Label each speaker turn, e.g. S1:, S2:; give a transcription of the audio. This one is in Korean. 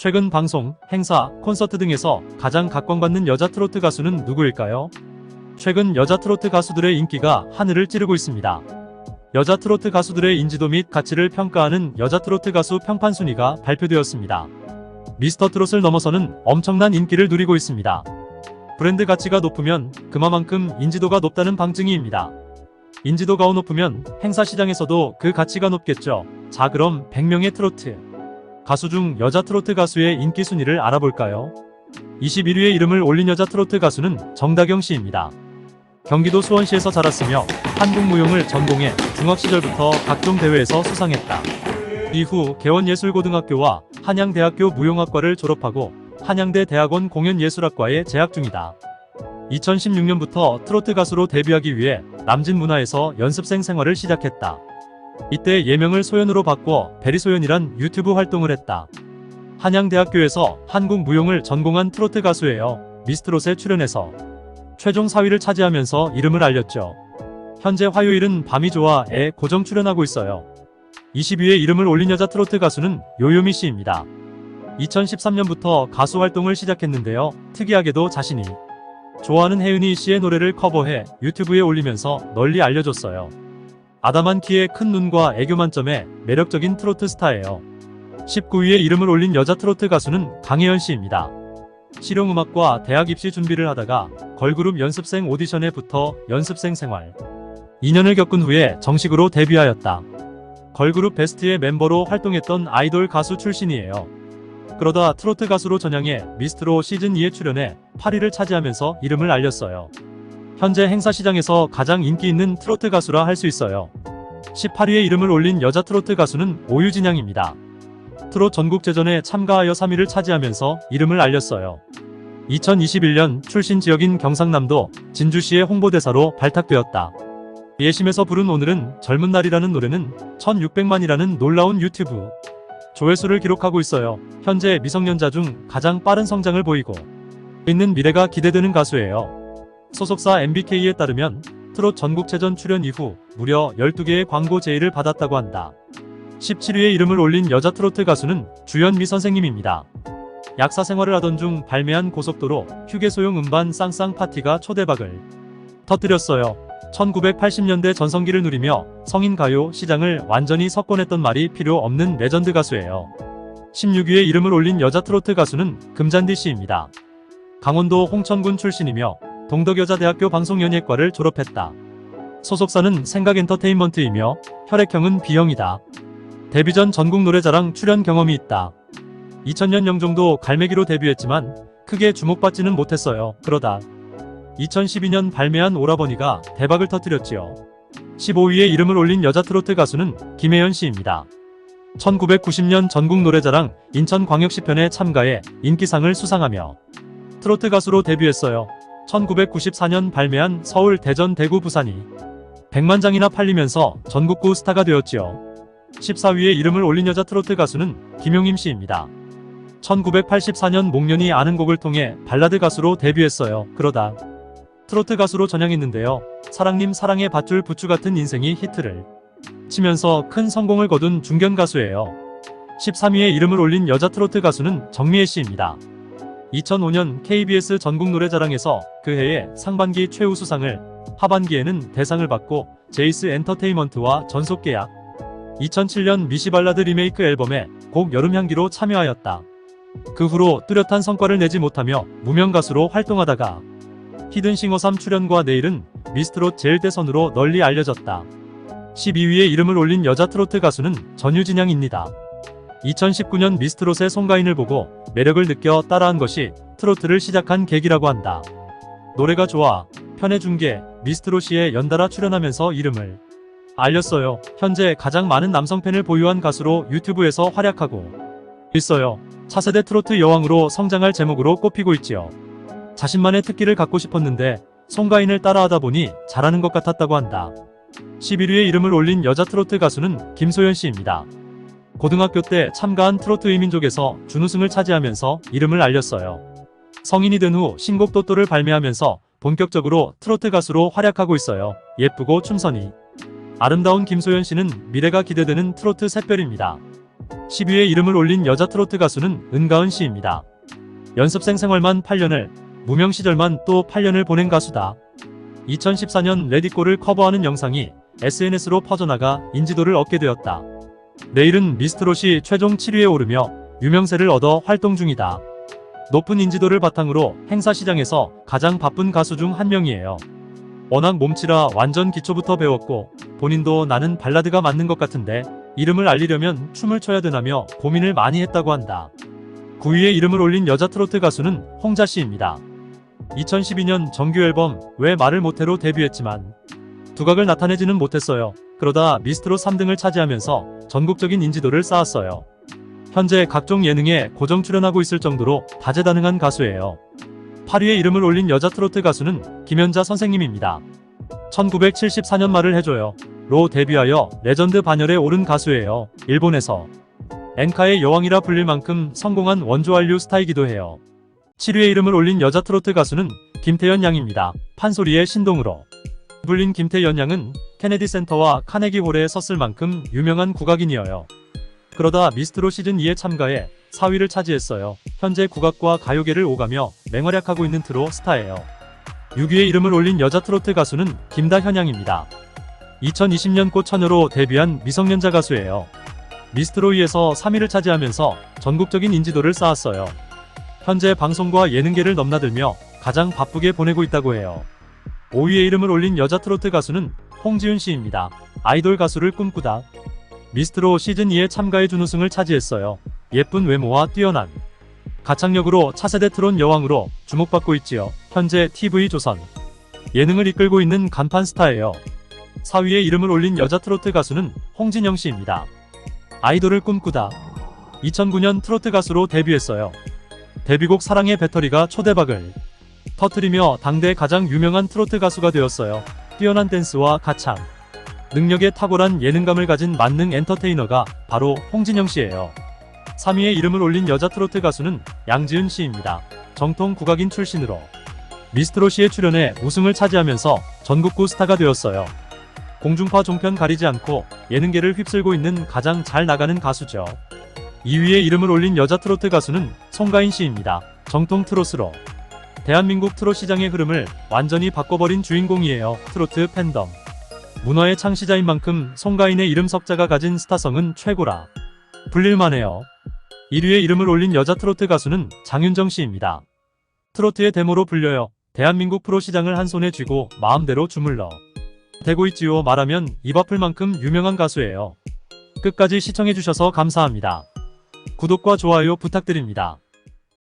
S1: 최근 방송, 행사, 콘서트 등에서 가장 각광받는 여자 트로트 가수는 누구일까요? 최근 여자 트로트 가수들의 인기가 하늘을 찌르고 있습니다. 여자 트로트 가수들의 인지도 및 가치를 평가하는 여자 트로트 가수 평판 순위가 발표되었습니다. 미스터 트롯을 넘어서는 엄청난 인기를 누리고 있습니다. 브랜드 가치가 높으면 그만큼 인지도가 높다는 방증이입니다. 인지도가 높으면 행사 시장에서도 그 가치가 높겠죠. 자 그럼 100명의 트로트 가수 중 여자 트로트 가수의 인기 순위를 알아볼까요? 21위에 이름을 올린 여자 트로트 가수는 정다경 씨입니다. 경기도 수원시에서 자랐으며 한국 무용을 전공해 중학 시절부터 각종 대회에서 수상했다. 이후 개원예술고등학교와 한양대학교 무용학과를 졸업하고 한양대 대학원 공연예술학과에 재학 중이다. 2016년부터 트로트 가수로 데뷔하기 위해 남진문화에서 연습생 생활을 시작했다. 이때 예명을 소연으로 바꿔 베리소연이란 유튜브 활동을 했다. 한양대학교에서 한국 무용을 전공한 트로트 가수예요. 미스트롯에 출연해서 최종 4위를 차지하면서 이름을 알렸죠. 현재 화요일은 밤이 좋아에 고정 출연하고 있어요. 20위에 이름을 올린 여자 트로트 가수는 요요미 씨입니다. 2013년부터 가수 활동을 시작했는데요. 특이하게도 자신이 좋아하는 혜은이 씨의 노래를 커버해 유튜브에 올리면서 널리 알려졌어요. 아담한 키에 큰 눈과 애교 만점의 매력적인 트로트 스타예요. 19위에 이름을 올린 여자 트로트 가수는 강혜연 씨입니다. 실용음악과 대학 입시 준비를 하다가 걸그룹 연습생 오디션에 붙어 연습생 생활 2년을 겪은 후에 정식으로 데뷔하였다. 걸그룹 베스트의 멤버로 활동했던 아이돌 가수 출신이에요. 그러다 트로트 가수로 전향해 미스트로 시즌 2에 출연해 8위를 차지하면서 이름을 알렸어요. 현재 행사 시장에서 가장 인기 있는 트로트 가수라 할 수 있어요. 18위에 이름을 올린 여자 트로트 가수는 오유진 양입니다. 트롯 전국제전에 참가하여 3위를 차지하면서 이름을 알렸어요. 2021년 출신 지역인 경상남도 진주시의 홍보대사로 발탁되었다. 예심에서 부른 오늘은 젊은 날이라는 노래는 1600만이라는 놀라운 유튜브 조회수를 기록하고 있어요. 현재 미성년자 중 가장 빠른 성장을 보이고 있는 미래가 기대되는 가수예요. 소속사 MBK에 따르면 트롯 전국체전 출연 이후 무려 12개의 광고 제의를 받았다고 한다. 17위에 이름을 올린 여자 트로트 가수는 주현미 선생님입니다. 약사 생활을 하던 중 발매한 고속도로 휴게소용 음반 쌍쌍 파티가 초대박을 터뜨렸어요. 1980년대 전성기를 누리며 성인 가요 시장을 완전히 석권했던 말이 필요 없는 레전드 가수예요. 16위에 이름을 올린 여자 트로트 가수는 금잔디 씨입니다. 강원도 홍천군 출신이며 동덕여자대학교 방송연예과를 졸업했다. 소속사는 생각엔터테인먼트이며 혈액형은 B형이다. 데뷔 전 전국 노래자랑 출연 경험이 있다. 2000년 영종도 갈매기로 데뷔했지만 크게 주목받지는 못했어요. 그러다 2012년 발매한 오라버니가 대박을 터뜨렸지요. 15위에 이름을 올린 여자 트로트 가수는 김혜연 씨입니다. 1990년 전국 노래자랑 인천광역시 편에 참가해 인기상을 수상하며 트로트 가수로 데뷔했어요. 1994년 발매한 서울, 대전, 대구, 부산이 100만 장이나 팔리면서 전국구 스타가 되었지요. 14위에 이름을 올린 여자 트로트 가수는 김용임 씨입니다. 1984년 목련이 아는 곡을 통해 발라드 가수로 데뷔했어요. 그러다 트로트 가수로 전향했는데요. 사랑님 사랑의 밧줄 부추 같은 인생이 히트를 치면서 큰 성공을 거둔 중견 가수예요. 13위에 이름을 올린 여자 트로트 가수는 정미애 씨입니다. 2005년 KBS 전국 노래자랑에서 그 해의 상반기 최우수상을 하반기에는 대상을 받고 제이스 엔터테인먼트와 전속 계약 2007년 미시발라드 리메이크 앨범에 곡 여름향기로 참여하였다. 그 후로 뚜렷한 성과를 내지 못하며 무명 가수로 활동하다가 히든싱어 3 출연과 내일은 미스트롯 제일대선으로 널리 알려졌다. 12위에 이름을 올린 여자 트로트 가수는 전유진 양입니다. 2019년 미스트롯의 송가인을 보고 매력을 느껴 따라한 것이 트로트를 시작한 계기라고 한다. 노래가 좋아, 편해중계, 미스트롯이에 연달아 출연하면서 이름을 알렸어요. 현재 가장 많은 남성 팬을 보유한 가수로 유튜브에서 활약하고 있어요. 차세대 트로트 여왕으로 성장할 제목으로 꼽히고 있지요. 자신만의 특기를 갖고 싶었는데 송가인을 따라하다 보니 잘하는 것 같았다고 한다. 11위에 이름을 올린 여자 트로트 가수는 김소연 씨입니다. 고등학교 때 참가한 트로트 의민족에서 준우승을 차지하면서 이름을 알렸어요. 성인이 된 후 신곡 또또를 발매하면서 본격적으로 트로트 가수로 활약하고 있어요. 예쁘고 춤선이 아름다운 김소연 씨는 미래가 기대되는 트로트 샛별입니다. 10위에 이름을 올린 여자 트로트 가수는 은가은 씨입니다. 연습생 생활만 8년을, 무명 시절만 또 8년을 보낸 가수다. 2014년 레디꼬를 커버하는 영상이 SNS로 퍼져나가 인지도를 얻게 되었다. 내일은 미스트롯이 최종 7위에 오르며 유명세를 얻어 활동 중이다. 높은 인지도를 바탕으로 행사 시장에서 가장 바쁜 가수 중 한 명이에요. 워낙 몸치라 완전 기초부터 배웠고 본인도 나는 발라드가 맞는 것 같은데 이름을 알리려면 춤을 춰야 되나며 고민을 많이 했다고 한다. 9위에 이름을 올린 여자 트로트 가수는 홍자 씨입니다. 2012년 정규 앨범 왜 말을 못해로 데뷔했지만 두각을 나타내지는 못했어요. 그러다 미스트롯 3등을 차지하면서 전국적인 인지도를 쌓았어요. 현재 각종 예능에 고정 출연하고 있을 정도로 다재다능한 가수예요. 8위에 이름을 올린 여자 트로트 가수는 김연자 선생님입니다. 1974년 말을 해줘요. 로 데뷔하여 레전드 반열에 오른 가수예요. 일본에서 엔카의 여왕이라 불릴 만큼 성공한 원조 한류 스타이기도 해요. 7위에 이름을 올린 여자 트로트 가수는 김태연 양입니다. 판소리의 신동으로 불린 김태연 양은 케네디 센터와 카네기 홀에 섰을 만큼 유명한 국악인이어요. 그러다 미스트로 시즌 2에 참가해 4위를 차지했어요. 현재 국악과 가요계를 오가며 맹활약하고 있는 트로 스타예요. 6위에 이름을 올린 여자 트로트 가수는 김다현 양입니다. 2020년 꽃처녀로 데뷔한 미성년자 가수예요. 미스트로이에서 3위를 차지하면서 전국적인 인지도를 쌓았어요. 현재 방송과 예능계를 넘나들며 가장 바쁘게 보내고 있다고 해요. 5위에 이름을 올린 여자 트로트 가수는 홍지윤 씨입니다. 아이돌 가수를 꿈꾸다. 미스트로 시즌 2에 참가해 준우승을 차지했어요. 예쁜 외모와 뛰어난 가창력으로 차세대 트론 여왕으로 주목받고 있지요. 현재 TV조선 예능을 이끌고 있는 간판 스타예요. 4위에 이름을 올린 여자 트로트 가수는 홍진영 씨입니다. 아이돌을 꿈꾸다. 2009년 트로트 가수로 데뷔했어요. 데뷔곡 사랑의 배터리가 초대박을 터트리며 당대 가장 유명한 트로트 가수가 되었어요. 뛰어난 댄스와 가창, 능력에 탁월한 예능감을 가진 만능 엔터테이너가 바로 홍진영 씨예요. 3위에 이름을 올린 여자 트로트 가수는 양지은 씨입니다. 정통 국악인 출신으로 미스트롯시에 출연해 우승을 차지하면서 전국구 스타가 되었어요. 공중파 종편 가리지 않고 예능계를 휩쓸고 있는 가장 잘 나가는 가수죠. 2위에 이름을 올린 여자 트로트 가수는 송가인 씨입니다. 정통 트로트로 대한민국 트롯 시장의 흐름을 완전히 바꿔버린 주인공이에요. 트로트 팬덤. 문화의 창시자인 만큼 송가인의 이름 석자가 가진 스타성은 최고라. 불릴만해요. 1위에 이름을 올린 여자 트로트 가수는 장윤정 씨입니다. 트로트의 데모로 불려요. 대한민국 프로 시장을 한 손에 쥐고 마음대로 주물러. 대고 있지요 말하면 입 아플 만큼 유명한 가수예요. 끝까지 시청해주셔서 감사합니다. 구독과 좋아요 부탁드립니다.